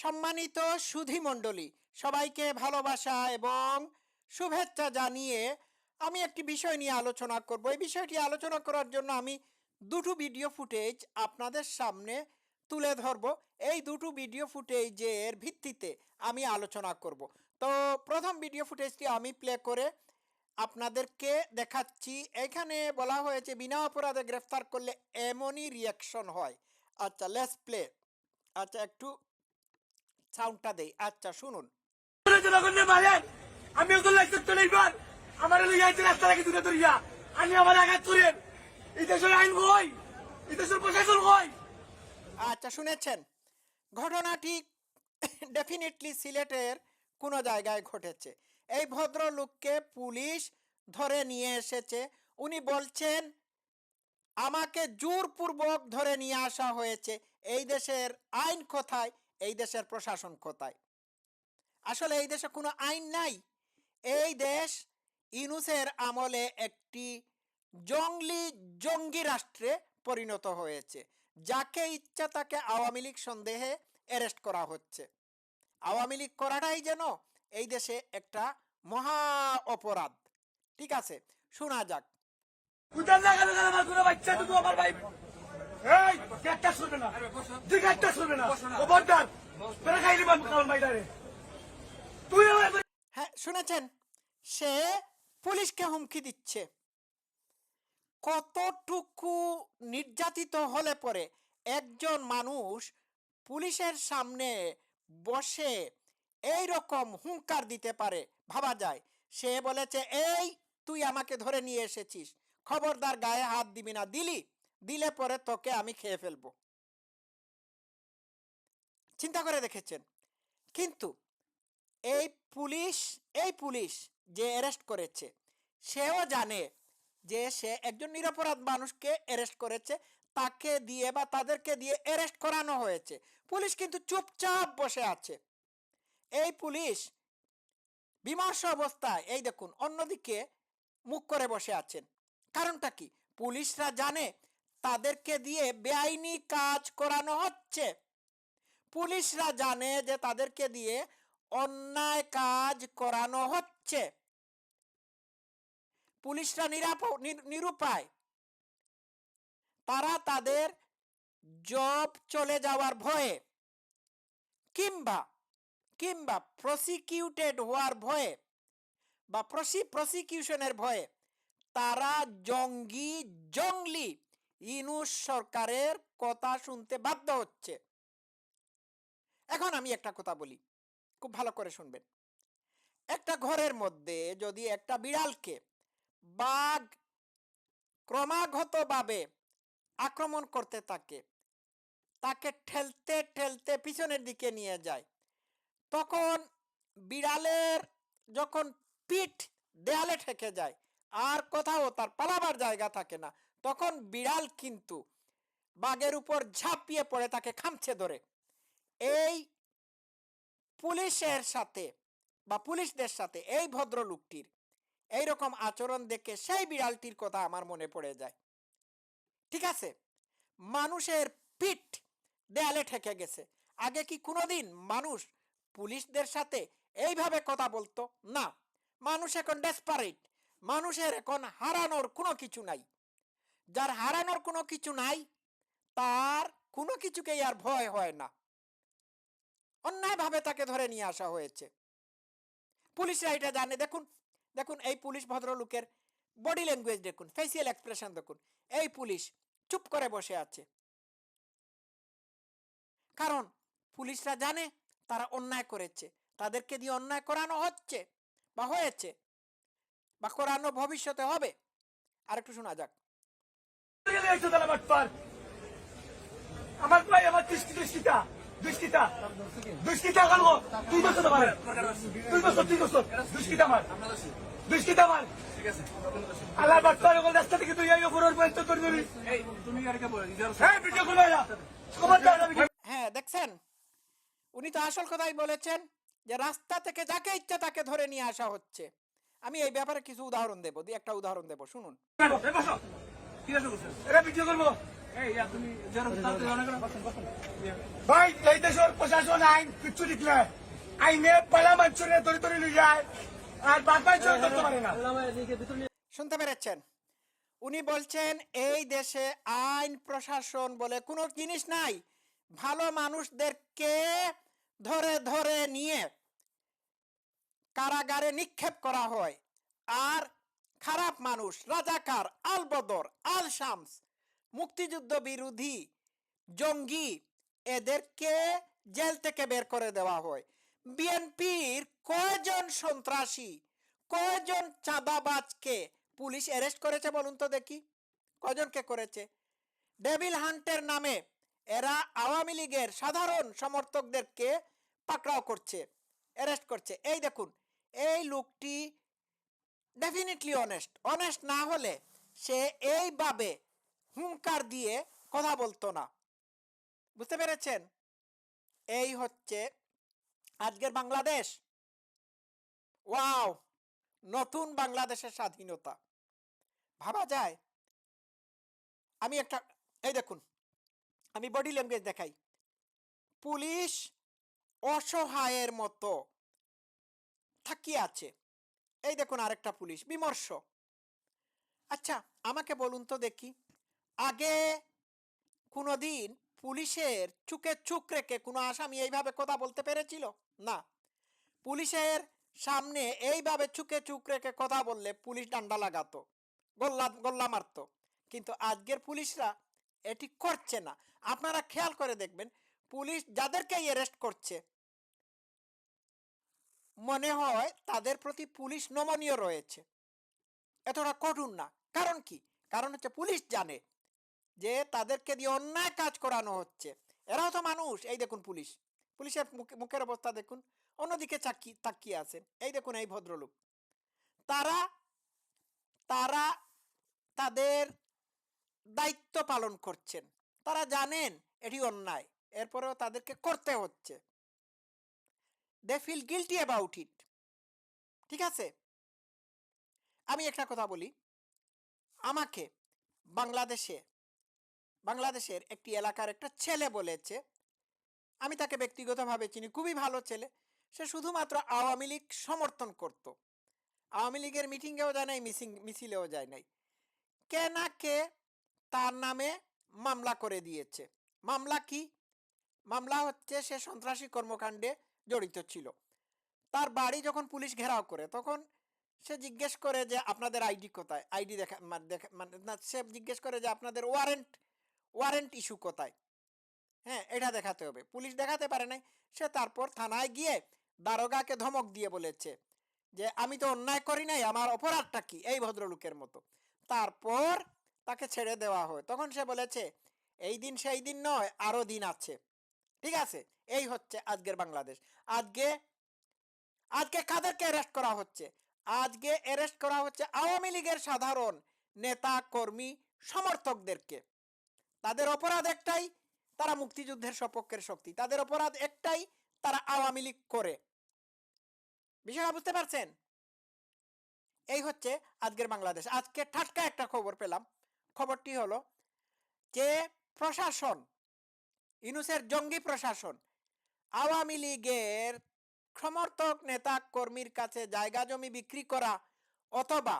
সম্মানিত সুধী মণ্ডলী, সবাইকে ভালোবাসা এবং শুভেচ্ছা জানিয়ে আমি একটি বিষয় নিয়ে আলোচনা করব। এই বিষয়টি আলোচনা করার জন্য আমি দুটো ভিডিও ফুটেজ আপনাদের সামনে তুলে ধরব। এই দুটো ভিডিও ফুটেজের ভিত্তিতে আমি আলোচনা করব। তো প্রথম ভিডিও ফুটেজটি আমি প্লে করে আপনাদেরকে দেখাচ্ছি। এখানে বলা হয়েছে, বিনা অপরাধে গ্রেফতার করলে এমনই রিয়াকশন হয়। আচ্ছা লেস প্লে আচ্ছা একটু সাউন্ডটা দেই। আচ্ছা শুনুন। আমি ওদের লাগছে তো নেইবার আমার রাস্তা রাখি দূরে দূরিয়া আমি আমার আঘাত করেন। দেশের আইন কই? দেশের প্রশাসন কই? আচ্ছা শুনেছেন? ঘটনাটি ডেফিনেটলি সিলেটের কোনো জায়গায় ঘটেছে। এই ভদ্রলোককে পুলিশ ধরে নিয়ে এসেছে। উনি বলছেন আমাকে জোরপূর্বক ধরে নিয়ে আসা হয়েছে। এই দেশের আইন কোথায়? এই দেশের প্রশাসন কোথায়? আসলে এই দেশে কোনো আইন নাই। এই দেশ ইনুসের আমলে একটি জঙ্গলি জঙ্গি রাষ্ট্রে পরিণত হয়েছে, যাকে ইচ্ছা তাকে আওয়ামী লীগ সন্দেহে অ্যারেস্ট করা হচ্ছে। আওয়ামী লীগ করাটাই যেন এই দেশে একটা মহা অপরাধ। ঠিক আছে, শোনা যাক। এই একটা শুনবে না। তুই একটা শুনবে না। ও বদ্দার তোরা খাইলি বান কারণ বাইরে তুই হ্যাঁ শুনেছেন? সে পুলিশকে হুমকি দিচ্ছে। কতটুকু নির্যাতিত হলে পরে একজন মানুষ পুলিশের সামনে বসে এই রকম হুঙ্কার দিতে পারে ভাবা যায়। সে বলেছে এই তুই আমাকে ধরে নিয়ে এসেছিস। খবরদার গায়ে হাত দিবি না দিলি? দিলে পরে তোকে আমি খেয়ে ফেলব। চিন্তা করে দেখেছেন? কিন্তু এই পুলিশ এই পুলিশ যে অ্যারেস্ট করেছে, সেও জানে যে সে একজন নিরপরাধ মানুষকে অ্যারেস্ট করেছে, তাকে দিয়ে বা তাদেরকে দিয়ে অ্যারেস্ট করানো হয়েছে। পুলিশ কিন্তু চুপচাপ বসে আছে। এই পুলিশ বিমর্ষ অবস্থায়, এই দেখুন, অন্যদিকে মুখ করে বসে আছেন। কারণটা কি? পুলিশরা জানে তাদেরকে দিয়ে বেআইনি কাজ করানো হচ্ছে। পুলিশরা জানে যে তাদেরকে দিয়ে অন্যায় কাজ করানো হচ্ছে। পুলিশরা নিরাপ নিরুপায়। তারা তাদের জব চলে যাওয়ার ভয়ে কিংবা কিংবা প্রসিকিউটেড হওয়ার ভয়ে বা প্রসিকিউশনের ভয়ে তারা জঙ্গি, জঙ্গলি ইনুস সরকারের কথা শুনতে বাধ্য হচ্ছে। এখন আমি একটা কথা বলি, খুব ভালো করে শুনবেন। একটা ঘরের মধ্যে যদি একটা বিড়ালকে বাঘ ক্রমাগতভাবে আক্রমণ করতে থাকে, তাকে ঠেলতে ঠেলতে পিছনের দিকে নিয়ে যায়, তখন বিড়ালের যখন পিঠ দেয়ালে ঠেকে যায়, আর কোথাও তার পালাবার জায়গা থাকে না তখন বিড়াল কিন্তু বাঘের উপর ঝাঁপিয়ে পড়ে তাকে খামছে ধরে। এই পুলিশের সাথে বা পুলিশদের সাথে এই ভদ্রলোকটির এইরকম আচরণ দেখে সেই বিড়ালটির কথা আমার মনে পড়ে যায়। ঠিক আছে? মানুষের পিঠ দেয়ালে ঠেকে গেছে। আগে কি কোনোদিন মানুষ পুলিশদের সাথে এইভাবে কথা বলতো? না। মানুষ এখন ডেসপারেট মানুষের এখন হারানোর কোনো কিছু নাই। যার হারানোর কোনো কিছু নাই, তার কোনো কিছুকেই আর ভয় হয় না। অন্যায়ভাবে তাকে ধরে নিয়ে আসা হয়েছে। পুলিশরা এটা জানে। দেখুন দেখুন এই পুলিশ ভদ্রলোকের বডি ল্যাঙ্গুয়েজ দেখুন ফেসিয়াল এক্সপ্রেশন দেখুন। এই পুলিশ চুপ করে বসে আছে। কারণ পুলিশরা জানে তারা অন্যায় করেছে। তাদেরকে দিয়ে অন্যায় করানো হচ্ছে বা হয়েছে বা করানো ভবিষ্যতে হবে। আর একটু শোনা যাক। গেলে তারা বাটপার আমার ভাই আমার দৃষ্টি দৃষ্টিটা দৃষ্টিটা দৃষ্টিটা কালো তুই বছর আমার তুই বছর তুই বছর। দৃষ্টিটা আমার। দৃষ্টিটা আমার। আল্লাহ বাটপার ওগুলো রাস্তা থেকে তুই এই উপরের পর্যন্ত করে দিবি। তুমি আর কে বলে হ্যাঁ ভিডিও হ্যাঁ দেখছেন? উনি তো আসল কথাই বলেছেন যে রাস্তা থেকে যাকে ইচ্ছা তাকে ধরে নিয়ে আসা হচ্ছে। আমি এই ব্যাপারে কিছু উদাহরণ দেবো দুই একটা উদাহরণ দেবো শুনুন। ভাই এই দেশের প্রশাসন আইন কিচ্ছু আইনে পালা নিয়ে যায় আর বাদ ধরতে পারে না। শুনতে পেরেছেন? উনি বলছেন এই দেশে আইন প্রশাসন বলে কোনো জিনিস নাই। ভালো মানুষদেরকে ধরে ধরে নিয়ে কারাগারে নিক্ষেপ করা হয়। আর খারাপ মানুষ, রাজাকার আল বদর আল শামস মুক্তিযুদ্ধ বিরোধী, জঙ্গি, এদেরকে জেল থেকে বের করে দেওয়া হয়। বিএনপির কয়জন সন্ত্রাসী, কয়জন চাঁদাবাজকে পুলিশ অ্যারেস্ট করেছে বলুন তো দেখি? কয়জনকে করেছে? ডেভিল হান্টের নামে এরা আওয়ামী লীগের সাধারণ সমর্থকদেরকে পাকড়াও করছে, অ্যারেস্ট করছে। এই দেখুন, এই লোকটি ডেফিনেটলি অনেস্ট অনেস্ট না হলে সে এইভাবে হুঙ্কার দিয়ে কথা বলতো না। বুঝতে পেরেছেন? এই হচ্ছে আজকের বাংলাদেশ। ওয়াও! নতুন বাংলাদেশের স্বাধীনতা। ভাবা যায়? আমি একটা, এই দেখুন, আমি বডি ল্যাঙ্গুয়েজ দেখাই। পুলিশ অসহায়ের মতো থাকিয়ে আছে। এই দেখুন আরেকটা পুলিশ, বিমর্ষ। আচ্ছা আমাকে বলুন তো দেখি, আগে কোনোদিন পুলিশের চুকে চুক রেখে কোনো আসামি এইভাবে কথা বলতে পেরেছিল? না। পুলিশের সামনে এইভাবে চুকে চুক রেখে কথা বললে পুলিশ ডান্ডা লাগাতো, গোল্লা গোল্লা মারতো। কিন্তু আজকের পুলিশরা এটি করছে না। আপনারা খেয়াল করে দেখবেন, পুলিশ যাদেরকে অ্যারেস্ট করছে মনে হয় তাদের প্রতি পুলিশ নমনীয় রয়েছে। এতটা কঠোর না। কারণ কি? কারণ হচ্ছে পুলিশ জানে যে তাদেরকে দিয়ে অন্যায় কাজ করানো হচ্ছে। এরাও তো মানুষ। এই দেখুন পুলিশ। পুলিশের মুখে- মুখের অবস্থা দেখুন। অন্যদিকে চাকি, তাকিয়ে আছেন। এই দেখুন এই ভদ্রলোক। তারা তারা তাদের দায়িত্ব পালন করছেন। তারা জানেন এটি অন্যায়। এরপরেও তাদেরকে করতে হচ্ছে। They feel guilty about it ঠিক আছে? আমি একটা কথা বলি। আমাকে বাংলাদেশে, বাংলাদেশের একটি এলাকার একটা ছেলে বলেছে। আমি তাকে ব্যক্তিগতভাবে চিনি, খুবই ভালো ছেলে। সে শুধুমাত্র আওয়ামী লীগ সমর্থন করত। আওয়ামী লীগের মিটিংয়েও যায় নাই, মিসিং, মিছিলেও যায় নাই। কে না কে তার নামে মামলা করে দিয়েছে। মামলা কি? মামলা হচ্ছে সে সন্ত্রাসী কর্মকাণ্ডে জড়িত ছিল। তার বাড়ি যখন পুলিশ ঘেরাও করে, তখন সে জিজ্ঞেস করে যে, আপনাদের আইডি কোথায়? আইডি দেখা মানে না, সে জিজ্ঞেস করে যে, আপনাদের ওয়ারেন্ট ওয়ারেন্ট ইস্যু কোথায়? হ্যাঁ এটা দেখাতে হবে। পুলিশ দেখাতে পারে নাই। সে তারপর থানায় গিয়ে দারোগাকে ধমক দিয়ে বলেছে যে, আমি তো অন্যায় করি নাই, আমার অপরাধটা কি? এই ভদ্রলোকের মতো। তারপর তাকে ছেড়ে দেওয়া হয়। তখন সে বলেছে, এই দিন সেই দিন নয় আরও দিন আছে। ঠিক আছে? এই হচ্ছে আজকের বাংলাদেশ। আজকে আজকে কাদেরকে অ্যারেস্ট করা হচ্ছে? আজকে অ্যারেস্ট করা হচ্ছে আওয়ামী লীগের সাধারণ নেতা, কর্মী, সমর্থকদেরকে। তাদের অপরাধ একটাই, তারা মুক্তিযুদ্ধের সপক্ষের শক্তি। তাদের অপরাধ একটাই, তারা আওয়ামী লীগ করে। বিষয়টা বুঝতে পারছেন? এই হচ্ছে আজকের বাংলাদেশ। আজকে ঠাটকা একটা খবর পেলাম। খবরটি হলো যে প্রশাসন ইনুসের জঙ্গি প্রশাসন। আওয়ামী লীগের সমর্থক নেতা কর্মীর কাছে জায়গা জমি বিক্রি করা অথবা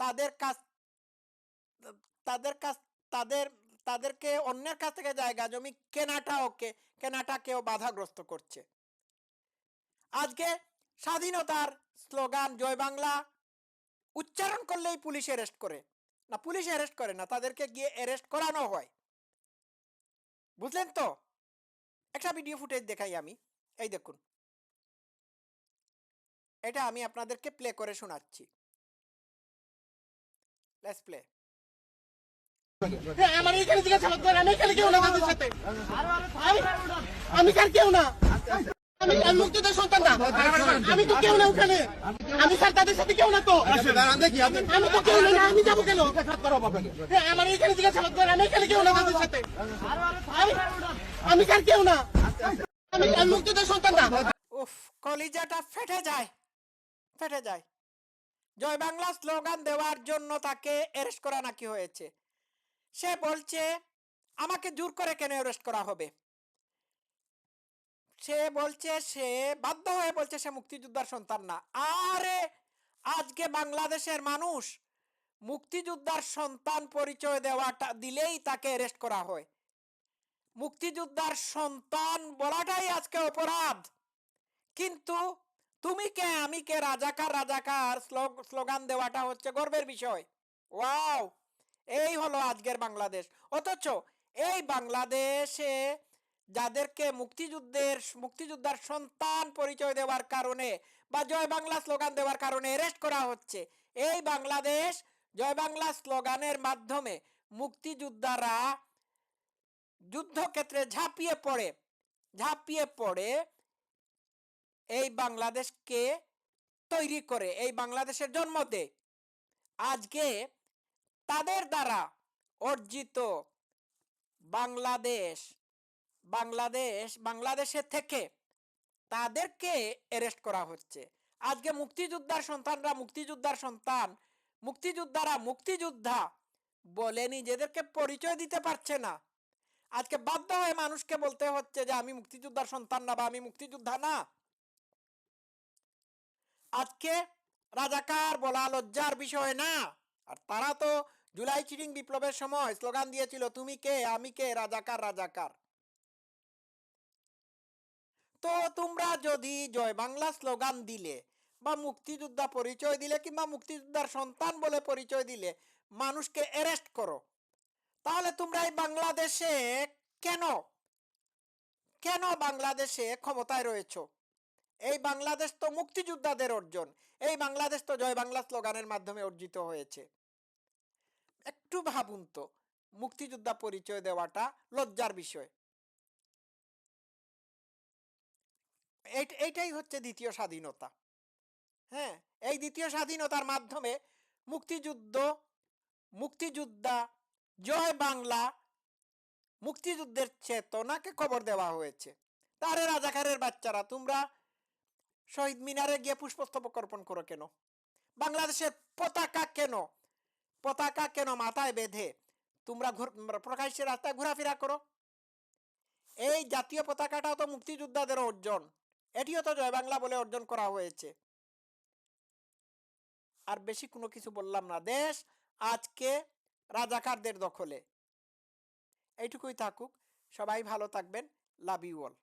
তাদের কাছ তাদের কাছ, তাদের, তাদেরকে অন্যের কাছ থেকে জায়গা জমি কেনাটাও কে, কেনাটাকেও বাধাগ্রস্ত করছে। আজকে স্বাধীনতার স্লোগান জয় বাংলা উচ্চারণ করলেই পুলিশ অ্যারেস্ট করে। না, পুলিশ অ্যারেস্ট করে না, তাদেরকে গিয়ে অ্যারেস্ট করানো হয়। বুঝলেন তো? একটা ভিডিও ফুটেজ দেখাই আমি। এই দেখুন। এটা আমি আপনাদেরকে প্লে করে শোনাচ্ছি। লেটস প্লে হ্যাঁ, করে আমি আমি- আমি কেউ না? আমি সন্তান না। আমি তো কেউ না ওখানে। আমি স্যার তাদের সাথে কেউ না তো। আমি তো কেউ না আমি যাব কেন? আমার এখানে জিজ্ঞাসাবাদ করে আমি এখানে কেউ না তাদের সাথে। আমি- আমি স্যার কেউ না। আমি মুক্তিযোদ্ধার সন্তান না। উফ কলিজাটা ফেটে যায় ফেটে যায়। জয় বাংলা স্লোগান দেওয়ার জন্য তাকে অ্যারেস্ট করা নাকি হয়েছে? সে বলছে আমাকে জোর করে কেন অ্যারেস্ট করা হবে? সে বলছে, সে বাধ্য হয়ে বলছে সে মুক্তিযোদ্ধার সন্তান না। আরে, আজকে বাংলাদেশের মানুষ মুক্তিযোদ্ধার সন্তান পরিচয় দেওয়াটা, দিলেই তাকে অ্যারেস্ট করা হয়। মুক্তিযোদ্ধার সন্তান বলাটাই আজকে অপরাধ। কিন্তু তুমি কে? আমি কে? রাজাকার রাজাকার, স্লো- স্লোগান দেওয়াটা হচ্ছে গর্বের বিষয়। ওয়াও! এই হলো আজকের বাংলাদেশ। অথচ এই বাংলাদেশে যাদেরকে মুক্তিযুদ্ধের, মুক্তিযোদ্ধার সন্তান পরিচয় দেওয়ার কারণে বা জয় বাংলা স্লোগান দেওয়ার কারণে অ্যারেস্ট করা হচ্ছে। এই বাংলাদেশ জয় বাংলা স্লোগানের মাধ্যমে মুক্তিযোদ্ধারা যুদ্ধক্ষেত্রে ঝাঁপিয়ে পড়ে ঝাঁপিয়ে পড়ে এই বাংলাদেশকে তৈরি করে, এই বাংলাদেশের জন্ম দেয়। আজকে তাদের দ্বারা অর্জিত বাংলাদেশ বাংলাদেশ, বাংলাদেশের থেকে তাদেরকে অ্যারেস্ট করা হচ্ছে। আজকে মুক্তিযোদ্ধার সন্তানরা মুক্তিযোদ্ধার সন্তান, মুক্তিযোদ্ধারা মুক্তিযোদ্ধা বলে নিজেদেরকে পরিচয় দিতে পারছে না। আজকে বাধ্য হয়ে মানুষকে বলতে হচ্ছে যে, আমি মুক্তিযোদ্ধার সন্তান না বা আমি মুক্তিযোদ্ধা না। আজকে রাজাকার বলা লজ্জার বিষয় না। আর তারা তো জুলাই চিটিং বিপ্লবের সময় স্লোগান দিয়েছিল, তুমি কে? আমি কে? রাজাকার রাজাকার। তো তোমরা যদি জয় বাংলা স্লোগান দিলে বা মুক্তিযোদ্ধা পরিচয় দিলে কিংবা মুক্তিযোদ্ধার সন্তান বলে পরিচয় দিলে মানুষকে অ্যারেস্ট করো, তাহলে তোমরা এই বাংলাদেশে কেন কেন বাংলাদেশে ক্ষমতায় রয়েছ? এই বাংলাদেশ তো মুক্তিযোদ্ধাদের অর্জন, এই বাংলাদেশ তো জয় বাংলা স্লোগানের মাধ্যমে অর্জিত হয়েছে। একটু ভাবুন তো, মুক্তিযোদ্ধা পরিচয় দেওয়াটা লজ্জার বিষয়। এইটাই হচ্ছে দ্বিতীয় স্বাধীনতা। হ্যাঁ? এই দ্বিতীয় স্বাধীনতার মাধ্যমে মুক্তিযুদ্ধ, মুক্তিযোদ্ধা, জয় বাংলা, মুক্তিযুদ্ধের চেতনাকে খবর দেওয়া হয়েছে। তারে রাজাকারের বাচ্চারা, তোমরা শহীদ মিনারে গিয়ে পুষ্পস্তবক অর্পণ করো কেন? বাংলাদেশের পতাকা কেন? পতাকা কেন মাথায় বেঁধে তোমরা প্রকাশ্যে রাস্তায় ঘোরাফেরা করো? এই জাতীয় পতাকাটাও তো মুক্তিযোদ্ধাদের অর্জন। এটিও তো জয় বাংলা বলে অর্জন করা হয়েছে। আর বেশি কোনো কিছু বললাম না। দেশ আজকে রাজাকারদের দখলে। এইটুকুই থাকুক। সবাই ভালো থাকবেন। Love you all